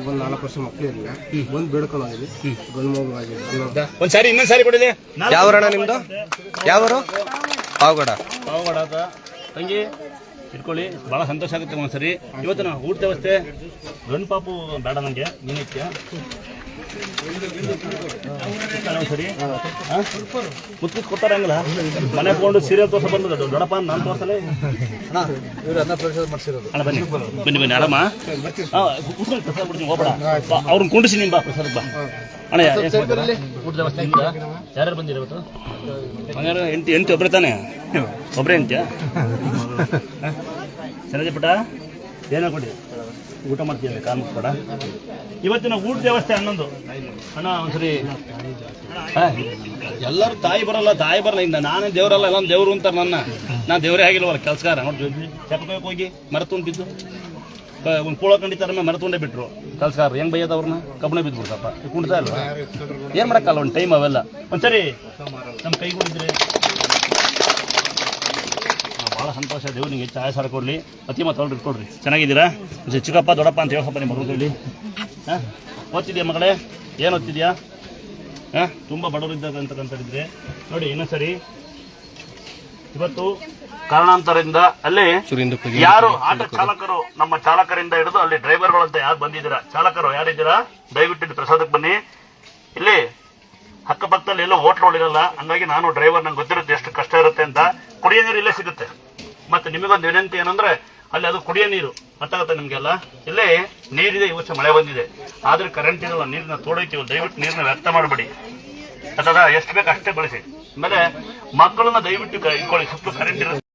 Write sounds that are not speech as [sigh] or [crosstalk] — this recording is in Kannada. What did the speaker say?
ಇವತ್ತು ಬಂದು ನಾಲ್ಕು ವರ್ಷ ಮಕ್ಕಳು ಇರಲಿಲ್ಲ ಬಂದು ಬೇಡ್ಕೊಂಡು ಹೋಗಿದ್ವಿ ಗಂಡು ಮಗು ಆಗಿದೆ ಒಂದು ಸಾರಿ ಇನ್ನೊಂದ್ ಸಾರಿ ಕೊಡಿದೆ. ಯಾವ ಅಣ್ಣ ನಿಮ್ದು? ಯಾವರು ಪಾವಗಡ. ಪಾವಗಡ ಅಂತ. ತಂಗಿ ಇಟ್ಕೊಳ್ಳಿ. ಭಾಳ ಸಂತೋಷ ಆಗುತ್ತೆ ಒಂದ್ಸರಿ. ಇವತ್ತು ನಾವು ಊಟ ವ್ಯವಸ್ಥೆ ಗಂಡು ಪಾಪು ಬೇಡ ನನಗೆ ನೀನಿತ್ಯ ಸರಿ ಹಂಗಲ್ಲ? ಮನೆ ಕೊಂಡು ಸೀರಿಯಲ್ ತೋರ್ಸ ಬಂದ ದೊಡ್ಡಪ್ಪ ನಾನು ತೋರ್ಸಲೇ? ಅಣ್ಣ ಬನ್ನಿ. ಬನ್ನಿ ಬನ್ನಿ ಕೂತ್ಕೊಂಡು ಪ್ರಸಾದ ಬಿಡ್ತೀನಿ ಹೋಗ್ಬೇಡ. ಅವ್ರನ್ನ ಕುಂಡಿಸಿ ನಿಮ್ಮ ಬಾ ಪ್ರಸಾದ ಬಾ. ಅಣ್ಣ? ಊಟದ ವ್ಯವಸ್ಥೆ ನಿಮ್ದ? ಯಾರ್ಯಾರು ಬಂದಿರ ಇವತ್ತು? ಹಂಗಾರೆ ಎಂಟು ಎಂಟು ಒಬ್ಬರೇ ತಾನೆ? ಒಬ್ಬರೇ ಎಂಟ್ಯಾ [laughs] ಚೆನ್ನಾಗಿ ಪುಟ್ಟ? ಏನೋ ಕೊಡಿ ಊಟ ಮಾಡ್ತೀವಿ ಕಾರ್ಮಿಕ ಕೂಡ. ಇವತ್ತಿನ ಊಟದ ವ್ಯವಸ್ಥೆ ಹನ್ನೊಂದು. ಅಣ್ಣ, ಒಂದ್ಸರಿ. ಎಲ್ಲರೂ ತಾಯಿ ಬರಲ್ಲ ತಾಯಿ ಬರಲ್ಲ. ಇನ್ನ ನಾನೇ ದೇವರಲ್ಲ ಎಲ್ಲ ದೇವರು ಅಂತಾರೆ ನನ್ನ. ನಾ ದೇವರೇ ಆಗಿಲ್ವಲ್ಲ, ಕೆಲಸಗಾರ. ನೋಡಿ ಚಪ್ಪಕ್ಕೆ ಹೋಗಿ ಮರೆತು ಬಿದ್ದು ಒಂದು ಕೂಳ ಕಂಡಿತಾರ ಮರತೊಂಡೇ ಬಿಟ್ರು. ಕೆಲಸಗಾರ ಹೆಂಗ್ ಬೈಯದ ಅವ್ರನ್ನ? ಕಬ್ಬಣ ಬಿದ್ದುಬಿಡ್ತಪ್ಪ ಕುಂಡ್ತಾ ಇಲ್ವಾ? ಏನ್ ಮಾಡಕ್ಕಲ್ಲ, ಒಂದು ಟೈಮ್ ಅವೆಲ್ಲ. ಒಂದ್ಸರಿ ನಮ್ಮ ಕೈ ಕೊಡಿದ್ರೆ. ಭಾಳ ಸಂತೋಷ. ದೇವ್ರು ನಿಮಗೆ ಚಾಯ್ ಸಾರ ಕೊಡಲಿ. ಅತಿ ಮತ್ತು ಇಟ್ಕೊಡ್ರಿ ಚೆನ್ನಾಗಿದ್ದೀರಾ? ಚಿಕ್ಕಪ್ಪ ದೊಡ್ಡಪ್ಪ ಅಂತ ಹೇಳಪ್ಪ ನಿಮ್ಮ ಮಗಳು ಹೇಳಿ ಹಾಂ? ಓದ್ತಿದ್ಯಾ ಮಗಳೇ? ಏನು ಓದ್ತಿದ್ಯಾ? ಹಾಂ? ತುಂಬ ಬಡವರಿದ್ದಾಗ ಅಂತಕ್ಕಂಥದ್ದಿದ್ರೆ ನೋಡಿ ಇನ್ನೊಂದು ಸರಿ. ಇವತ್ತು ಕಾರಣಾಂತರದಿಂದ ಅಲ್ಲಿ ಯಾರು ಆಟೋ ಚಾಲಕರು ನಮ್ಮ ಚಾಲಕರಿಂದ ಹಿಡಿದು ಅಲ್ಲಿ ಡ್ರೈವರ್ಗಳಂತ ಯಾರು ಬಂದಿದ್ದೀರಾ? ಚಾಲಕರು ಯಾರಿದ್ದೀರಾ? ದಯವಿಟ್ಟು ಇಲ್ಲಿ ಪ್ರಸಾದಕ್ಕೆ ಬನ್ನಿ. ಇಲ್ಲಿ ಅಕ್ಕಪಕ್ಕದಲ್ಲಿ ಎಲ್ಲೋ ಹೋಟ್ಲುಗಳಿರಲ್ಲ ಹಂಗಾಗಿ ನಾನು ಡ್ರೈವರ್ ನಂಗೆ ಗೊತ್ತಿರುತ್ತೆ ಎಷ್ಟು ಕಷ್ಟ ಇರುತ್ತೆ ಅಂತ. ಕುಡಿಯೋ ನೀರು ಇಲ್ಲೇ ಸಿಗುತ್ತೆ. ಮತ್ತೆ ನಿಮಗೊಂದು ವಿನಂತಿ ಏನಂದ್ರೆ, ಅಲ್ಲಿ ಅದು ಕುಡಿಯೋ ನೀರು, ಗೊತ್ತಾಗುತ್ತೆ ನಿಮಗೆಲ್ಲ? ಇಲ್ಲೇ ನೀರಿದೆ ಇವತ್ತು ಮಳೆ ಬಂದಿದೆ. ಆದ್ರೆ ಕರೆಂಟ್ ಇರಲ್ಲ ನೀರನ್ನ ತೋಡೈತೀವಿ ದಯವಿಟ್ಟು ನೀರನ್ನ ವ್ಯರ್ಥ ಮಾಡಬೇಡಿ. ಅದಾದ ಎಷ್ಟು ಬೇಕು ಅಷ್ಟೇ ಬಳಸಿ. ಆಮೇಲೆ ಮಕ್ಕಳನ್ನ ದಯವಿಟ್ಟು ಇಟ್ಕೊಳ್ಳಿ, ಸುತ್ತು ಕರೆಂಟ್ ಇರುತ್ತೆ.